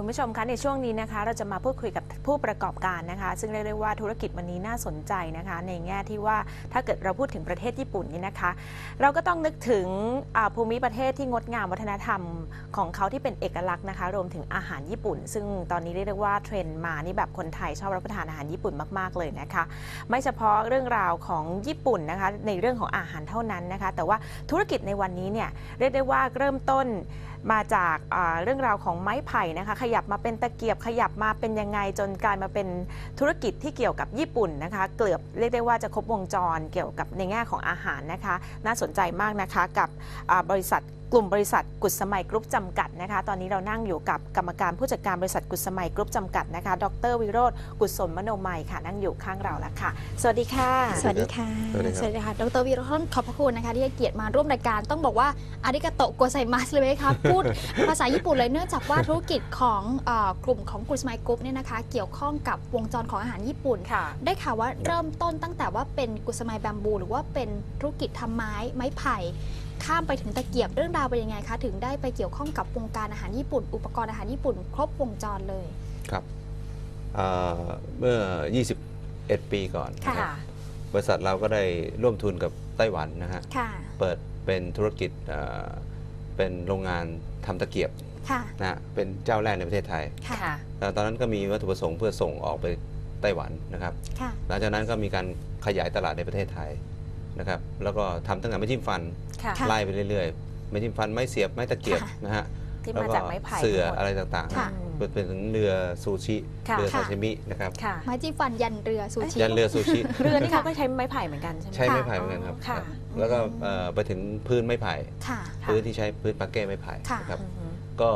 คุณผู้ชมคะในช่วงนี้นะคะ เราจะมาพูดคุยกับผู้ประกอบการนะคะ ซึ่งเรียกได้ว่าธุรกิจวันนี้น่าสนใจนะคะ ในแง่ที่ว่าถ้าเกิดเราพูดถึงประเทศญี่ปุ่นนี่นะคะ เราก็ต้องนึกถึงอ่าภูมิประเทศที่งดงามวัฒนธรรมของเขาที่เป็นเอกลักษณ์นะคะ รวมถึงอาหารญี่ปุ่น ซึ่งตอนนี้เรียกได้ว่าเทรนด์มานี่แบบคนไทยชอบรับประทานอาหารญี่ปุ่นมากๆเลยนะคะ ไม่เฉพาะเรื่องราวของญี่ปุ่นนะคะ ในเรื่องของอาหารเท่านั้นนะคะ แต่ว่าธุรกิจในวันนี้เนี่ยเรียกได้ว่าเริ่มต้นมาจากเรื่องราวของไม้ไผ่นะคะ ขยับมาเป็นตะเกียบขยับมาเป็นยังไงจนกลายมาเป็นธุรกิจที่เกี่ยวกับญี่ปุ่นนะคะ เกือบเรียกได้ว่าจะครบวงจรเกี่ยวกับในแง่ของอาหารนะคะ น่าสนใจมากนะคะกับบริษัท กลุ่มบริษัทกุศมัยกรุ๊ปจำกัดนะคะ ตอนนี้เรานั่งอยู่กับกรรมการผู้จัดการบริษัทกุศมัยกรุ๊ปจำกัดนะคะ ดรวิโรธกุศลมโนมัยค่ะ นั่งอยู่ข้างเราแล้วค่ะ สวัสดีค่ะ สวัสดีค่ะ สวัสดีครับสวัสดีค่ะ ดรวีรพลขอบพระคุณนะคะ ที่ให้เกียรติมาร่วมรายการ ต้องบอกว่าอาริกาโตะโกไซมัสเลยไหมคะพูดภาษาญี่ปุ่นเลยเนื่องจากว่าธุรกิจของเออกลุ่มของกรุสไมกรุ๊ปเนี่ยนะคะ เกี่ยวข้องกับวงจรของอาหารญี่ปุ่นค่ะได้ข่าวว่าเริ่มต้นตั้งแต่ว่าเป็นกุสไมแบมบู หรือว่าเป็นธุรกิจทำไม้ไม้ไผ่ ข้ามไปถึงตะเกียบเรื่องราวเป็นยังไงคะ ถึงได้ไปเกี่ยวข้องกับวงการอาหารญี่ปุ่น อุปกรณ์อาหารญี่ปุ่น ครบวงจรเลยครับเอ่อเมื่อ 21 ปีก่อนนะค่ะครับบริษัทเราก็ได้ร่วมทุนกับไต้หวันนะฮะค่ะเปิดเป็นธุรกิจเอ่อเป็นโรงงานทำตะเกียบค่ะนะฮะเป็นเจ้าแรกในประเทศไทยค่ะค่ะแล้วตอนนั้นก็มีวัตถุประสงค์เพื่อส่งออกไปไต้หวันนะครับค่ะหลังจากนั้นก็มีการขยายตลาดในประเทศไทย นะครับแล้วก็ทำตั้งแต่ไม่จิ้มฟันค่ะค่ะ ไล่ไปเรื่อยๆไม่จิ้มฟันไม่เสียบไม่ตะเกียบค่ะนะฮะที่แล้วมาก็จากไม้ไผ่เสือทั้งหมด อะไรต่างๆค่ะนะเป็นเป็นถึงเรือซูชิค่ะ เรือค่ะซาชิมินะครับค่ะ ไม้จิ้มฟันยันเรือซูชิ ยันเรือซูชิ เรือนี่เขาก็ใช้ไม้ไผ่เหมือนกันใช่ไหม ใช้ไม้ค่ะไผ่เหมือนกันครับค่ะ ครับแล้วก็เอ่อไปถึงพื้นไม้ไผ่ค่ะค่ะ พื้นที่ใช้พื้นปาเก้ไม้ไผ่ค่ะ นะครับอือฮึ ก็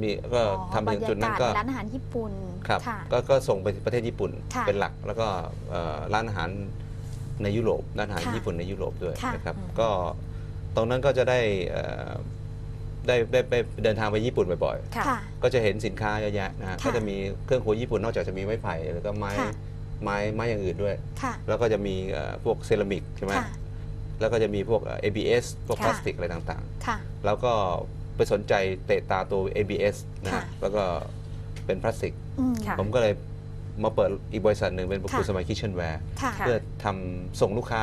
มีก็อ๋อทำไปถึงจุดนั้นก็บรรยาาศร้านอาหารญี่ปุ่น ครับค่ะก็ก็ส่งไปประเทศญี่ปุ่นค่ะ เป็นหลักแล้วก็เอ่อร้านอาหาร ในยุโรปร้านอาหารค่ะญี่ปุ่นในยุโรปด้วยค่ะนะครับ อืม ก็ตรงนั้นก็จะได้เอ่อได้ได้ไปเดินทางไปญี่ปุ่นบ่อยๆ ค่ะ ค่ะ ก็จะเห็นสินค้าเยอะแยะนะฮะค่ะก็จะมีเครื่องครัวญี่ปุ่นนอกจากจะมีไม้ไผ่แล้วก็ไม้ค่ะ ไม้ไม้อย่างอื่นด้วย ค่ะ แล้วก็จะมีเอ่อพวกเซรามิกใช่ไหมค่ะ แล้วก็จะมีพวกเอ่อ ABS พวกค่ะ พลาสติกอะไรต่างค่ะ ๆ แล้วก็ไปสนใจเตะตาตัว ABS นะค่ะฮะแล้วก็เป็นพลาสติก อืม ค่ะ ผมก็เลย มาเปิดอีกบริษัทหนึ่งเป็นบุค่ะกุสมัยคิ t เช่นแวร์ค่ะค่ะเพื่อทำส่งลูกค้า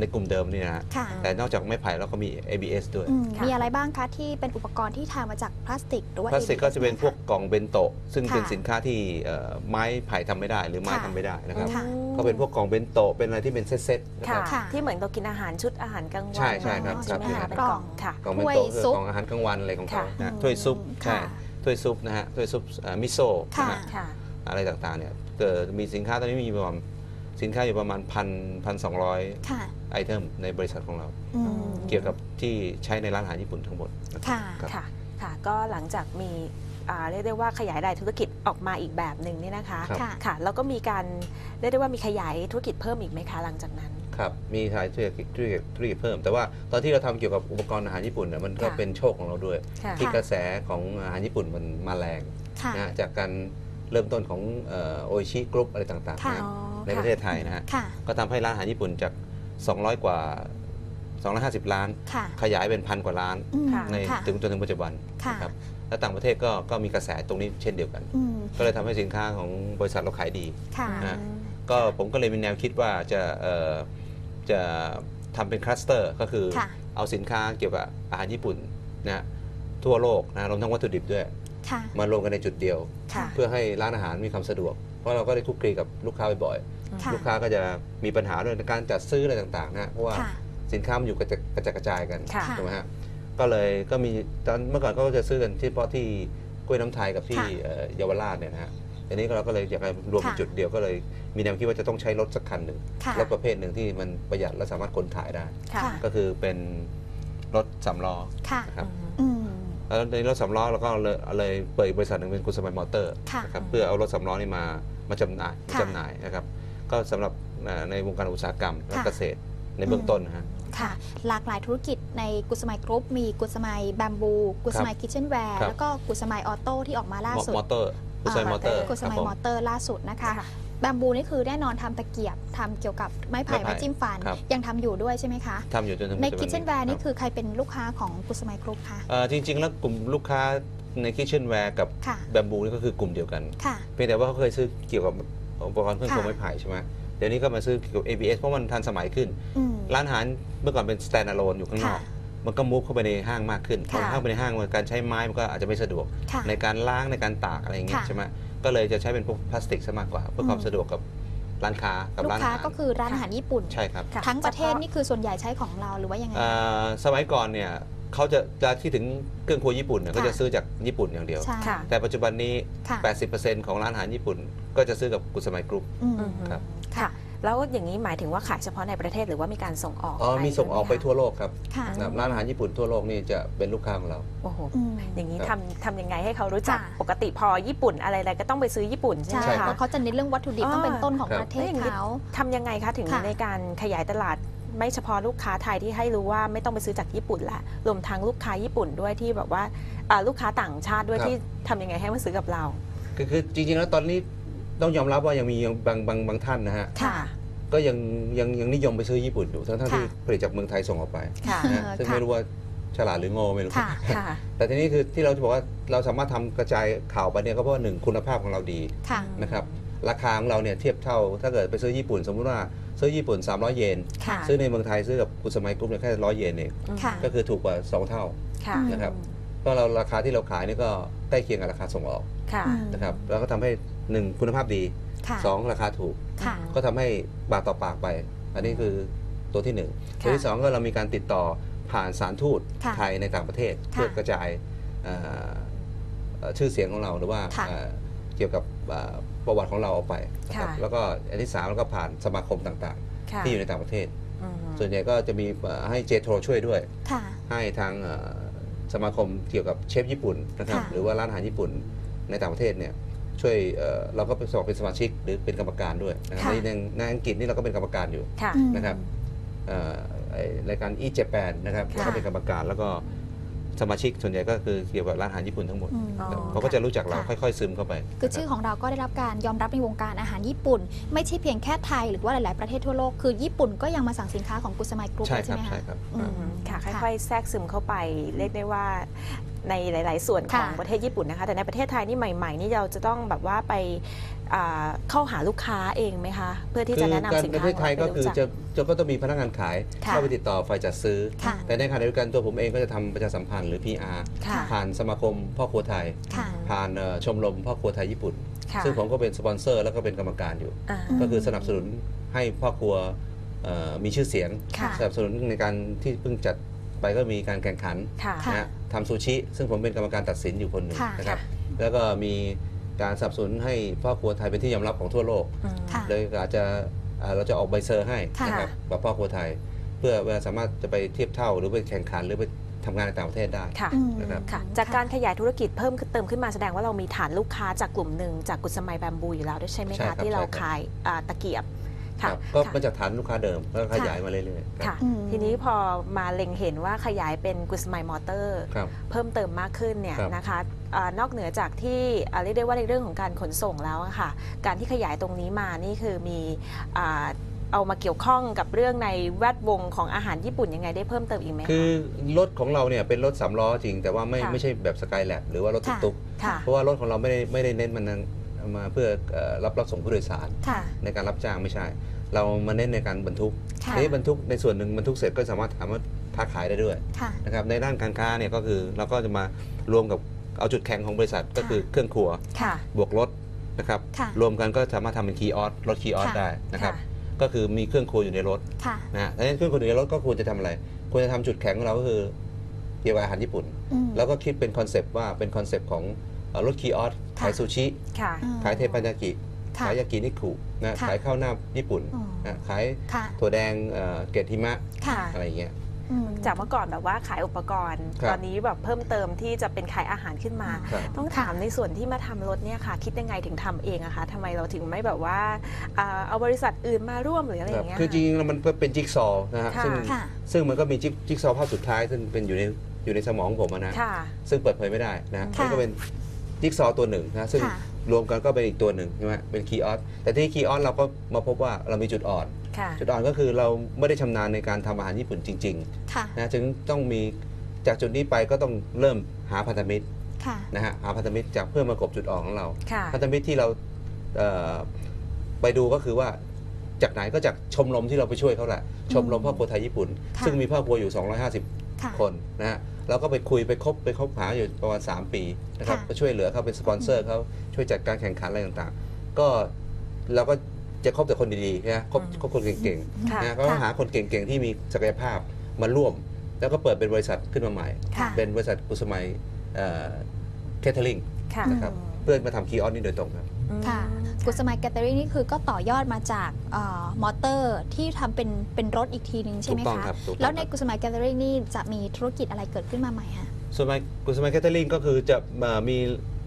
ในกลุ่มเดิมนี่นะฮะค่ะแต่นอกจากไม้ไผ่แล้วก็มี ABS ด้วยอืมค่ะมีอะไรบ้างคะที่เป็นอุปกรณ์ที่ทำมาจากพลาสติกหรือว่าพลาสติกก็จะเป็นพวก ABS กล่องเบนโตะซึ่งค่ะเป็นสินค้าที่เอ่อไม้ไผ่ทำไม่ได้หรือไม้ค่ะทำไม่ได้นะครับค่ะก็เป็นพวกกล่องเบนโตะเป็นอะไรที่เป็นเซตๆนะคค่ะรับค่ะที่เหมือนเรากินอาหาร ชุดอาหารกลางวันใช่ใช่ครับใช่ไหมครัคะบเป็นกล่องค่ะกล่องเบนถ้วยโตะคือซุปกล่องอาหารกลางวันอะไรของเขาค่ะนะอืมถ้วยซุปใช่ค่ะถ้วยซุปนะฮะถ้วยซุปเอ่อมิโซะค่ะนะฮะค่ะ อะไรต่างๆเนี่ยเกิดมีสินค้าตอนนี้มีประมาณสินค้าอยู่ประมาณพันพันสองร้อยค่ะ ไอเทมในบริษัทของเรา อืมเกี่ยวกับที่ใช้ในร้านอาหารญี่ปุ่นทั้งหมดนะค่ะครับ ค่ะ ค่ะ ก็หลังจากมีอ่าเรียกได้ว่าขยายรายธุรกิจออกมาอีกแบบหนึ่งนี่นะคะ ครับ ค่ะ ค่ะ แล้วก็มีการเรียกได้ว่ามีขยายธุรกิจเพิ่มอีกไหมคะหลังจากนั้น ครับมีขายธุรกิจธุรกิจธุรกิจเพิ่ม แต่ว่าตอนที่เราทำเกี่ยวกับอุปกรณ์อาหารญี่ปุ่นเนี่ยมันก็ค่ะ เป็นโชคของเราด้วย ค่ะ ที่ค่ะกระแสของอาหารญี่ปุ่นมันมาแรงค่ะ นะฮะจากการ เริ่มต้นของโออิชิกรุ๊ปอะไรต่างๆค่ะนะฮะอ๋อในประเทศไทยนะฮะค่ะก็ทำให้ร้านอาหารญี่ปุ่นจาก 200 กว่า 250 ล้านค่ะขยายเป็นพันกว่าล้านอืมค่ะในค่ะถึงจนถึงปัจจุบันค่ะนะครับและต่างประเทศก็ก็มีกระแสตรงนี้เช่นเดียวกันอืมก็เลยทำให้สินค้าของบริษัทเราขายดีค่ะนะก็ผมก็เลยมีแนวคิดว่าจะเอ่อจะทำเป็นคลัสเตอร์ก็คือค่ะเอาสินค้าเกี่ยวกับอาหารญี่ปุ่นนะฮะทั่วโลกนะรวมทั้งวัตถุดิบด้วย ค่ะ มารวมกันในจุดเดียว ค่ะ เพื่อให้ร้านอาหารมีความสะดวก เพราะเราก็ได้คลุกคลีกับลูกค้าบ่อยค่ะๆลูกค้าก็จะมีปัญหาเรื่องการจัดซื้ออะไรต่างๆนะเพราะว่าค่ะ สินค้ามันอยู่กระจายกระจายกระจายกันค่ะ ถูกไหมฮะก็เลยก็มีตอนเมื่อก่อนก็จะซื้อกันที่เฉพาะที่กล้วยน้ำไทยกับที่ค่ะเอ่อเยาวราชเนี่ยนะฮะทีนี้เราก็เลยอยากให้รวมเป็นค่ะ จุดเดียวก็เลย มีแนวคิดว่าจะต้องใช้รถสักคันหนึ่งค่ะ รถประเภทหนึ่งที่มันประหยัดและสามารถขนถ่ายได้ ค่ะค่ะก็คือเป็นรถสำล้อค่ะ นะครับ อืม แล้วในรถสำล้อเราก็เลยเลยเปิดอีกบริษัทหนึ่งเป็นกุสมัยมอเตอร์ค่ะนะครับเพื่อเอารถสำล้อนี่มามาจำหน่ายมาค่ะจำหน่ายนะครับก็สำหรับเอ่อในวงการอุตสาหกรรมและค่ะเกษตรในเบื้องต้นนะฮะค่ะ หลากหลายธุรกิจในกุสมัยกรุ๊ปมีกุสมัยแบมบู กุสมัยคิทเช่นแวร์ครับแล้วก็กุสมัยออโต้ที่ออกมาล่าสุดมอเตอร์กุสมัยมอเตอร์กุสมัยครับมผอเตอร์ล่าสุดนะคะค่ะ แบมบูนี่คือแน่นอนทำตะเกียบทำเกี่ยวกับไม้ไผ่ไม้ไผ่ไม้จิ้มฟันครับยังทำอยู่ด้วยใช่ไหมคะทำอยู่จนถึงในปัจจุบัคิทเช่นแวร์นี่รับคือใครเป็นลูกค้าของกุสมัยกรุ๊ปคะเอ่อจริง ๆ แล้วกลุ่มลูกค้าในคิ t เช่นแวร์กับค่ะแบมบูนี่ก็คือกลุ่มเดียวกันค่ะเพียงแต่ว่าเขาเคยซื้อเกี่ยวกับอุปกรณ์เครื่องค่ะครัวไม้ไผ่ใช่ไหมเดี๋ยวนี้ก็มาซื้อเกี่ยวกับ ABS เพราะมันทันสมัยขึ้นอืมร้านอาหารเมื่อก่อนเป็น stand alone อยู่ข้างนอกค่ะมันก็มุกเข้าไปในห้างมากขึ้นพอค่ะเข้าไปในห้างมันการใช้ไม้มันก็อาจจะไม่สะดวกค่ะในการล้างในการตากอะไรอย่างเงี้ยค่ะใช่ไหม ก็เลยจะใช้เป็นพวกพลาสติกซะมากกว่า เพื่อความอืมสะดวกกับร้านค้ากับลูกร้านอาค้าหารก็คือร้านอาหารญี่ปุ่น ใช่ครับค่ะ ทั้งประเทศฉพานี่คือส่วนใหญ่ใช้ของเราหรือว่ายังไง เอ่อสมัยก่อนเนี่ยเขาจะจะที่ถึงเครื่องครัวญี่ปุ่นเนี่ยค่ะก็จะซื้อจากญี่ปุ่นอย่างเดียว ใช่ค่ะ แต่ปัจจุบันนี้ ค่ะ80%ของร้านอาหารญี่ปุ่น ก็จะซื้อกับกุสมัยกรุ๊ป อืมอืมครับค่ะ แล้วอย่างนี้หมายถึงว่าขายเฉพาะในประเทศหรือว่ามีการส่งออกอ๋อไปมีส่งออกไปด้วยหมคะทั่วโลกครับค่ะ นะครับร้านอาหารญี่ปุ่นทั่วโลกนี่จะเป็นลูกค้าของเรา โอ้โห อืมอย่างนี้ครัทำบทำยังไงให้เขารู้จักค่ะปกติพอญี่ปุ่นอะไรๆก็ต้องไปซื้อญี่ปุ่นใช่ไหมใช่ครัค่ะบเขาจะเน้นเรื่องวัตถุดิบอ๋อต้องเป็นต้นของครับ ประเทศเขา ทำยังไงคะถึงค่ะ ในการขยายตลาดไม่เฉพาะลูกค้าไทยที่ให้รู้ว่าไม่ต้องไปซื้อจากญี่ปุ่นละรวมทั้งลูกค้าญี่ปุ่นด้วยที่แบบว่าอ่าลูกค้าต่างชาติด้วยครับ ที่ทำยังไงให้มาซื้อกับเรา คือคือจริงๆแล้วตอนนี้ ต้องยอมรับว่ายังมีบางบางบางท่านนะฮะค่ะ ก็ยังยังยังนิยมไปซื้อญี่ปุ่นอยู่ทั้งทั้งที่ค่ะผลิตจากเมืองไทยส่งออกไปค่ะนะฮะเออซึ่งค่ะไม่รู้ว่าฉลาดหรือโง่ไม่รู้ ค่ะค่ะแต่ทีนี้คือที่เราจะบอกว่าเราสามารถทำกระจายข่าวไปเนี่ยก็เพราะว่าหนึ่งคุณภาพของเราดีค่ะนะครับราคาของเราเนี่ยเทียบเท่า ถ้าเกิดไปซื้อญี่ปุ่น สมมุติว่าซื้อญี่ปุ่น 300 เยนค่ะซื้อในเมืองไทยซื้อกับกุสมัยกรุ๊ปเนี่ยแค่ร้อยเยนเองค่ะก็คือถูกกว่า 2 เท่าค่ะนะครับเพราะเราราคาที่เราขายนี่ก็ใกล้เคียงกับราคาส่งออกค่ะอืมนะครับแล้วก็ทำให้ หนึ่งคุณภาพดีค่ะสองราคาถูก ค่ะ ก็ทำให้ปากต่อปากไป อันนี้คือตัวที่หนึ่งค่ะตัวที่สองก็เรามีการติดต่อผ่านสารทูตค่ะไทยในต่างประเทศ ค่ะเพื่อกระจายเอ่อเอ่อชื่อเสียงของเราหรือว่าค่ะเอ่อเกี่ยวกับเอ่อประวัติของเราออกไปนะครับค่ะ แล้วก็อันที่สามแล้วก็ผ่านสมาคมต่างค่ะๆ ที่อยู่ในต่างประเทศ อืมส่วนใหญ่ก็จะมีเอ่อให้เจโทรช่วยด้วย ค่ะ ให้ทางเอ่อสมาคมเกี่ยวกับเชฟญี่ปุ่นนะครับค่ะ หรือว่าร้านอาหารญี่ปุ่นในต่างประเทศเนี่ย ช่วยเอ่อเราก็เป็นสมัครเป็นสมาชิกหรือเป็นกรรมการด้วยนะครับค่ะในในอังกฤษนี่เราก็เป็นกรรมการอยู่ค่ะอืมนะครับเอ่อไอ้รายการอีเจแปนนะครับค่ะก็เป็นกรรมการแล้วก็สมาชิกส่วนใหญ่ก็คือเกี่ยวกับร้านอาหารญี่ปุ่นทั้งหมดอืมอ๋อเขาก็จะรู้จักเราค่ะค่อยๆ ซึมเข้าไป คือชื่อของเราก็ได้รับการยอมรับในวงการอาหารญี่ปุ่น ไม่ใช่เพียงแค่ไทยหรือว่าหลายๆประเทศทั่วโลก คือญี่ปุ่นก็ยังมาสั่งสินค้าของกุสมัยกรุ๊ปใช่คใช่รับไหมใช่คะครับอือืมมค่ะ ค่อยๆ แทรกซึมเข้าไป เรียกได้ว่า ในหลาย ๆ ส่วนของค่ะประเทศญี่ปุ่นนะคะ แต่ในประเทศไทยนี่ใหม่ ๆ นี่เราจะต้องแบบว่าไปอ่าเข้าหาลูกค้าเองไหมคะ เพื่อที่คืจะอแนะการนำสินประค้าเทศไทยก็คือให้จะรู้จะก็ต้องมีพนักงานขายค่ะเข้าไปติดต่อฝ่ายจัดซื้อค่ะแต่ในขณะเดียวกันตัวผมเองก็จะทำประชาสัมพันธ์หรือ PR ค่ะผ่านสมาคมพ่อครัวไทยค่ะผ่านเอ่อชมรมพ่อครัวไทยญี่ปุ่นค่ะซึ่งผมก็เป็นสปอนเซอร์แล้วก็เป็นกรรมการอยู่อ่าอืมก็คือสนับสนุนให้พ่อครัวเอ่อมีชื่อเสียงค่ะสนับสนุนในการที่เพิ่งจัดไปก็มีการแข่งขันค่ะค่ะนะฮะ ทำซูชิ ซึ่งผมเป็นกรรมการตัดสินอยู่คนหนึ่งค่ะนะครับ แล้วก็มีการสนับสนุนให้พ่อครัวไทยเป็นที่ยอมรับของทั่วโลก อืม ค่ะ เลยอาจจะอ่าเราจะออกใบเซอร์ให้ค่ะนะครับกับพ่อครัวไทย เพื่อเวลาสามารถจะไปเทียบเท่าหรือไปแข่งขันหรือไปทำงานในต่างประเทศได้ ค่ะ อืมนะครับ ค่ะ จากการขยายธุรกิจเพิ่มเติมขึ้นมาแสดงว่าเรามีฐานลูกค้าจากกลุ่มหนึ่งจากกุสมัยแบมบูอยู่แล้วด้วยใช่ไหมใช่ครัคะบที่เราใช่ครับ ขายอ่าตะเกียบ คค่ะรับก็ค่ะ มาจากฐานลูกค้าเดิมแล้วก็ขยายมาเรื่อยๆครับค่ะอืม ทีนี้พอมาเล็งเห็นว่าขยายเป็นกุสมัยมอเตอร์ ครับ เพิ่มเติมมากขึ้นเนี่ยครับนะคะอานอกเหนือจากที่อ่าเรียกได้ว่าในเรื่องของการขนส่งแล้วอะค่ะ การที่ขยายตรงนี้มานี่คือมีอ่าเอามาเกี่ยวข้องกับเรื่องในแวดวงของอาหารญี่ปุ่นยังไงได้เพิ่มเติมอีกไหมคะคือรถของเราเนี่ยเป็นรถสามล้อจริง แต่ว่าไม่ค่ะ ไม่ใช่แบบสกายแลบหรือว่ารถค่ะ ตุ๊กค่ะๆเพราะว่ารถของเราไม่ได้ไม่ได้เน้นมัน มาเพื่อเอ่อรับรับส่งผู้โดยสารค่ะในการรับจ้างไม่ใช่ เรามาเน้นในการบรรทุกค่ะทีนี้บรรทุกในส่วนหนึ่งบรรทุกเสร็จก็สามารถสามารถค้าขายได้ด้วยค่ะนะครับในด้านการค้าเนี่ยก็คือเราก็จะมารวมกับเอาจุดแข็งของบริษัทก็คือเครื่องครัวค่ะบวกรถนะครับค่ะรวมกันก็สามารถทำเป็นคีย์ออสรถคีย์ออสค่ะได้นะครับค่ะก็คือมีเครื่องครัวอยู่ในรถค่ะนะฮะดังนั้นเครื่องครัวอยู่ในรถก็ควรจะทำอะไรควรจะทำจุดแข็งของเราก็คือเกี่ยวกับอาหารญี่ปุ่นอืมแล้วก็คิดเป็นคอนเซปต์ว่าเป็นคอนเซปต์ของเอ่อ รถคีย์ออสค่ะขายซูชิ ค่ะอืมขายเทปัญญากิค่ะขายยากินิคุนะค่ะขายข้าวหน้าญี่ปุ่นอ๋อ นะขายค่ะ ถั่วแดงเอ่อเกล็ดหิมะค่ะ อะไรอย่างเงี้ย อืม จากเมื่อก่อนแบบว่าขายอุปกรณ์ ครับ ตอนนี้แบบเพิ่มเติมที่จะเป็นขายอาหารขึ้นมา ครับ ต้องถามในส่วนที่มาทำรถเนี่ยค่ะ คิดยังไงถึงทำเองอะคะทำไมเราถึงไม่แบบว่าอ่าเอาบริษัทอื่นมาร่วมหรืออะไรอย่างเงี้ย คือจริงๆแล้วมันเป็นจิ๊กซอว์นะฮะค่ะ ซึ่งค่ะ ซึ่งมันก็มีจิ๊กจิ๊กซอว์ภาพสุดท้าย ซึ่งเป็นอยู่ในอยู่ในสมองผมอะนะ ค่ะ ซึ่งเปิดเผยไม่ได้นะค่ะนี่ก็เป็น จิ๊กซอว์ตัวหนึ่งนะซึ่งค่ะ รวมกันก็เป็นอีกตัวหนึ่งใช่ไหมเป็นคีย์ออสแต่ที่คีย์ออสเราก็มาพบว่าเรามีจุดอ่อน ค่ะจุดอ่อนก็คือเราไม่ได้ชำนาญในการทำอาหารญี่ปุ่นจริงค่ะๆนะจึงต้องมีจากจุดนี้ไปก็ต้องเริ่มหาพันธมิตรค่ะนะฮะหาพันธมิตรจากเพื่อมากบจุดอ่อนของเรา ค่ะ พันธมิตรที่เราเอ่อไปดูก็คือว่าจากไหนก็จากชมรมที่เราไปช่วยเขาแหละชมรมพ่อครัวไทยญี่ปุ่น ค่ะ ซึ่งมีพ่อครัวอยู่ 250 ค่ะคนนะฮะเราก็ไปคุยไปคบไปคบหาอยู่ประมาณ 3 ปีนะครับค่ะก็ช่วยเหลือเขาเป็นสปอนเซอร์เขาช่วยจัดการแข่งขันอะไรต่างๆ ก็เราก็จะคบแต่คนดีๆนะคบอืมคบคนเก่งค่ะๆนะก็หาคนเก่งๆที่มีศักยภาพมาร่วม แล้วก็เปิดเป็นบริษัทขึ้นมาใหม่ค่ะเป็นบริษัทกุสมัยแคทเทอริงค่ะนะครับเพื่อมาทำคีออสนี่โดยตรงครับอืม ค่ะกุสมายแกตเตอรี่นี่คือก็ต่อยอดมาจากเอ่อมอเตอร์ที่ทำเป็นเป็นรถอีกทีนึงใช่ไหมถูกต้องคะ ครับถูกต้อง แล้วในครับกุสมายแกตเตอรี่นี่จะมีธุรกิจอะไรเกิดขึ้นมาใหม่ฮะ ส่วนไมกุสมัยแคทเทอริงก็คือจะเอ่อมี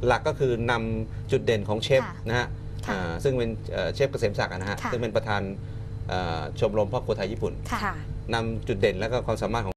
หลักก็คือนำจุดเด่นของเชฟค่ะนะฮะค่ะอ่าซึ่งเป็นเอ่อเชฟเกษมศักดิ์นะฮะค่ะ ซึ่งเป็นประธานเอ่อชมรมพ่อครัวไทยญี่ปุ่นค่ะค่ะนำจุดเด่นและก็ความสามารถของ